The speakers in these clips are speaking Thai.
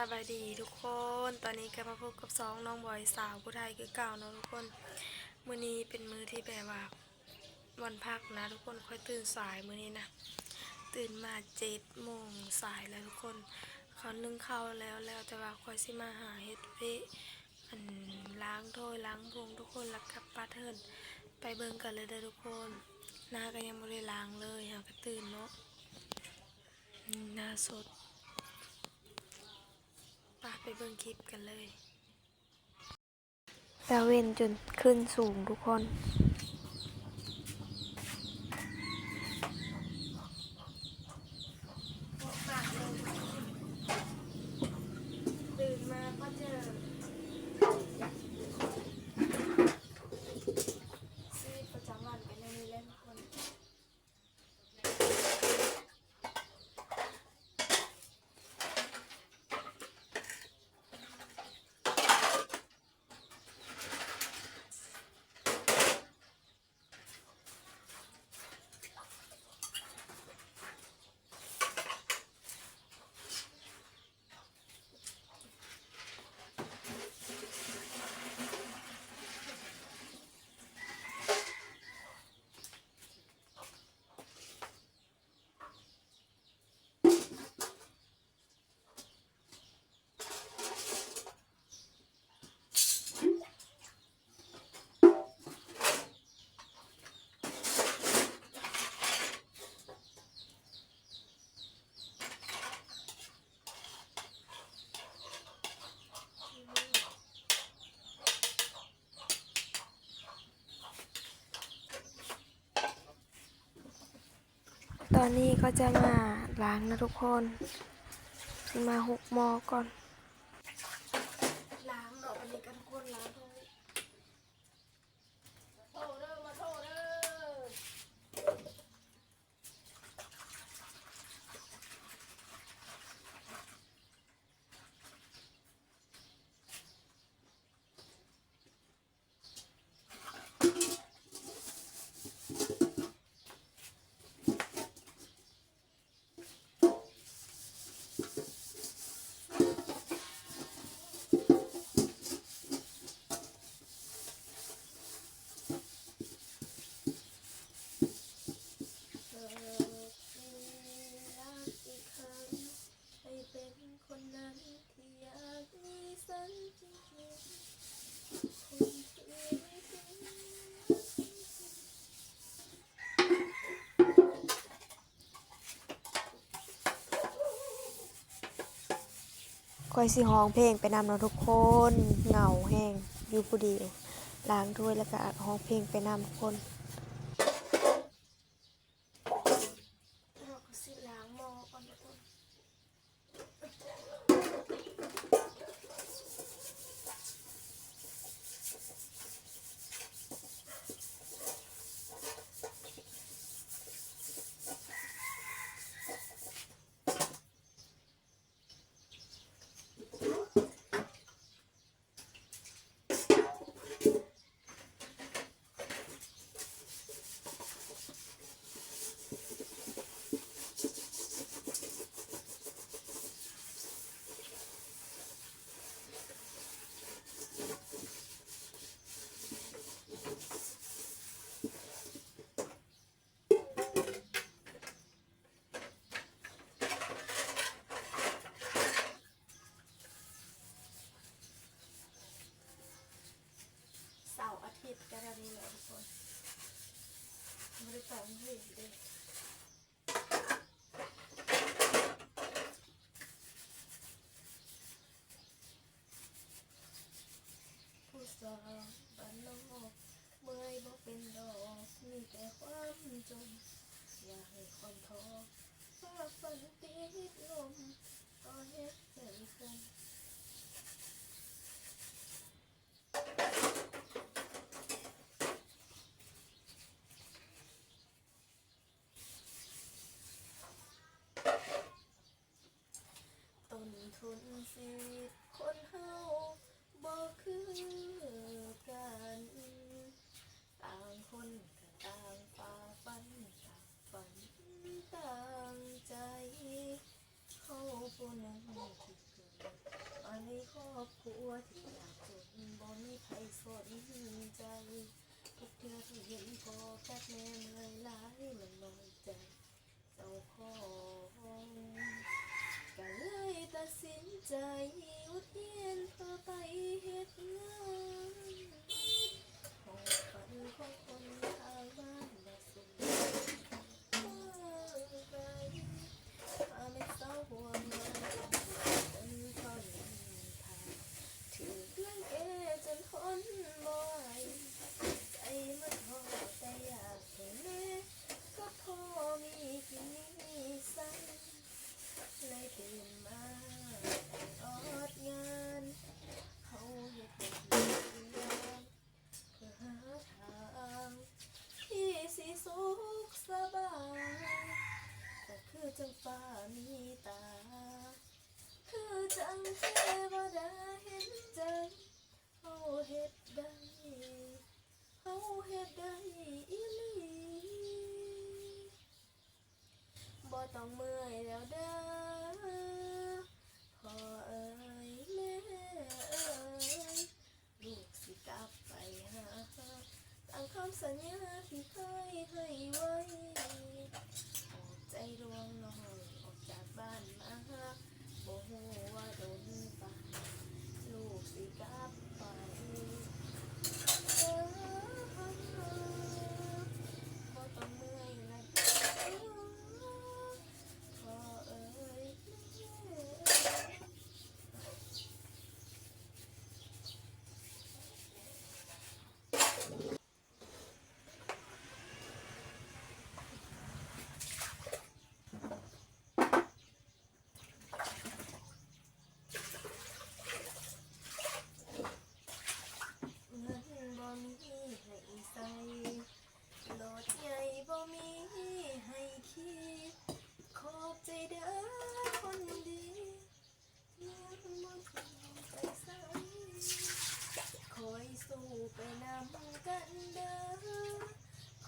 สบายดีทุกคน ตอนนี้ก็มาพบกับสองน้องบอยสาวผู้ไทยคือเก่าเนาะทุกคน มื้อนี้เป็นมื้อที่แบบว่าวันพักนะ ทุกคนค่อยตื่นสายมื้อนี้นะ ตื่นมาเจ็ดโมงสายแล้วทุกคนเขานึ่งข้าวแล้วแล้วแต่ว่าค่อยสิมาหาเฮ็ดเวอันล้างถ้วยล้างพงทุกคนแล้วกับปาเทินไปเบิ่งกันเลยเด้อทุกคนหน้าก็ยังบ่ได้ล้างเลยเฮาก็ตื่นเนาะอืมหน้าสดาไปเบิ่งคลิปกันเลยตะเวนจนขึ้นสูงทุกคน ตื่นมาก็เจอชีวิตประจำวันเป็นอย่างนี้เล่นคน ตอนนี้ก็จะมาล้างนะทุกคน มาหกมอก่อน ล้างดอกอันนี้กันคนล้างตรงนี้โทเด้อมาโทเด้อเธอมีรักอีกครั้งให้เป็นคนนั้นที่อยากมีสันจริงๆคนที่ไม่ทิ้ง ค่อยสิห้องเพลงไปนำเนาทุกคนเหงาแห้งอยู่ผู้เดียวล้างถ้วยแล้วก็ห้องเพลงไปนำทุกคนเราก็สิล้างหม้อก่อนทุกคน เสาร์อาทิตย์ก็ได้นี่แหละทุกคนไม่ได้ไปโรงเรียนเลยผู้สาวบ้านนอกเมื่อยบ่เป็นดอกมีแต่ความจนอย่าให้คนท้อฟ้าฝันติดลมก็เฮ็ดใจคงต้น ทุนชีวิคนเฮาบ่คือกันต่างคนก็ต่างฝ่าฟันต่างฝันต่างใจเฮาผู้นึ่งที่เกิดอันนี้ครอบครัวที่ยากจนบ่มีใครสนใจทุกเทื่อที่เห็นพ่อกับแม่เมื่อยหลายมันน้อยใจเจ้าของก็เลย ดสินใจอุดเยียนเพื่อไปเฮ็ดงานของฝันของคนทางบ้านมาสู่ ไปถ้าไม่เศร้าหัวมันเป็นทนทางถือเรื่องแกจนทนบ่ไหวใจมันท้อแต่อยากเห็นแม่ก็พอมีกินมีใส่เลยตื่นมาออดงานเขาเฮ็ดเป็นอย่างเพื่อหาทางที่สิสุขสบาย ก็คือจังฟ้ามีตา คือ จังเทวดาเห็นใจเฮาเฮ็ดได้เฮาเฮ็ดได้อีหลีบ่ต้องเมื่อยแล้วเด้อพ่อเอ้ยแม่เอ้ยลูกสิกลับไปหาตามคำสัญญาที่เคยให้ไว้ ออกใจดวงน้อยออกจากบ้านมาบ่ฮู้ว่าโดนปานลูกสิกลับไปเออบ่ต้องเมื่อยและเด้อพ่อเอ้ยแม่เอ้ย เงินบ่มีให้ใส่โลดใหญ่บ่มีให้ขี่ขอบใจเด้อคนดียังบ่ทิ้งไปใส่คอยสู้ไปนำกันเด้อ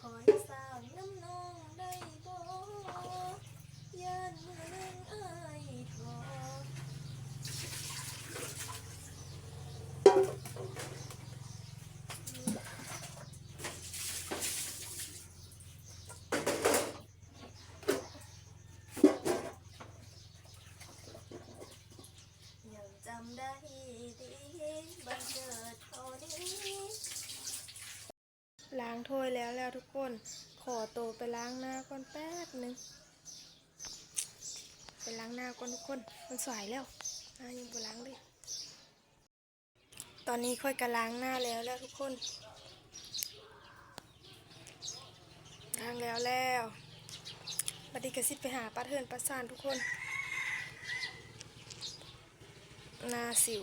คอยสร้างน้ำนองได้บ่ย่านมือหนึ่งอายทอ ยังจำได้ดีบันเกิดเท่านี้ ล้างถ้วยแล้วแล้วทุกคน ขอตัว ไปล้างหน้าก่อนแป๊บหนึงไปล้างหน้าก่อนทุกคน มันสายแล้วหน้ายังไปล้างดิตอนนี้ค่อยกระล้างหน้าแล้วแล้วทุกคนล้างแล้วแล้วบัดนี้กระซิบไปหาป้าเทินป้าซานทุกคนหน้าสิว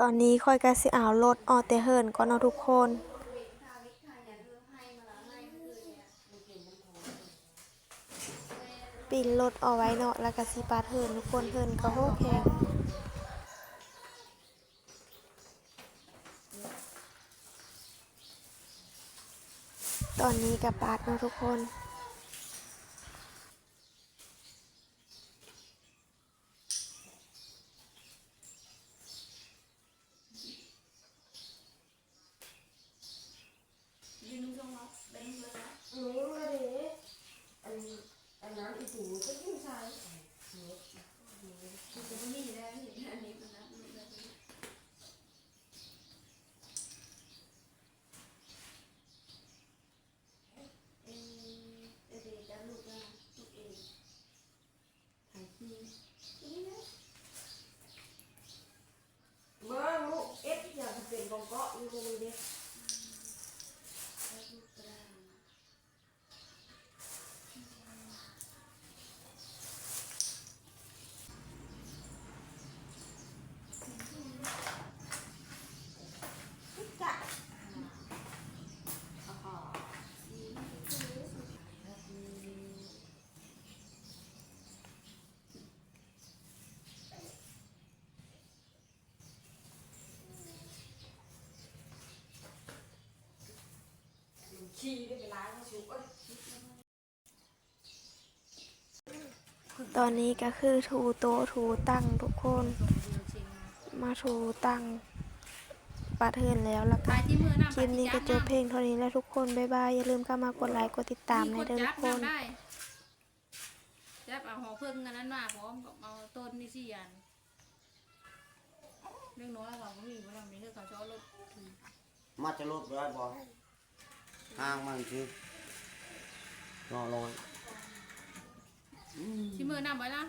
ตอนนี้ค่อยกระสิเอารถออเตเฮิร์นก่อนเนาทุกคน ปินรถเอาไว้เนาะแล้วก็สิปาเทินทุกคนเทินก็โหกแพงตอนนี้กับปาดเนาะทุกคน เบิ่งลูกเอฟอย่างเป็นกองเกาะอยู่ตรงนี้เด้ ขี้ได้ไปล้างมาชุบเอ้ยตอนนี้ก็คือถูโตะถูตั้งทุกคนส่งเดียวจริงมาถูตั้งปาเทินแล้วแล้วไปก็ที่มือน้ำคลิปนี้ก็จบเพลงเท่านี้แล้วทุกคนบ๊ายบายอย่าลืมเข้ามากดไลค์กดติดตามในเด้อทุกคนได้จับเอาหอเพิ่งอันนั้นมาพร้อมกับเอาต้นนี่สี่อันเรื่องน้อยเราไม่มีเพราะเรามีคือเขาชอบรถมาจะลดได้บ่ ห่างมันคือรอลอยที่มือน้ำไว้นะ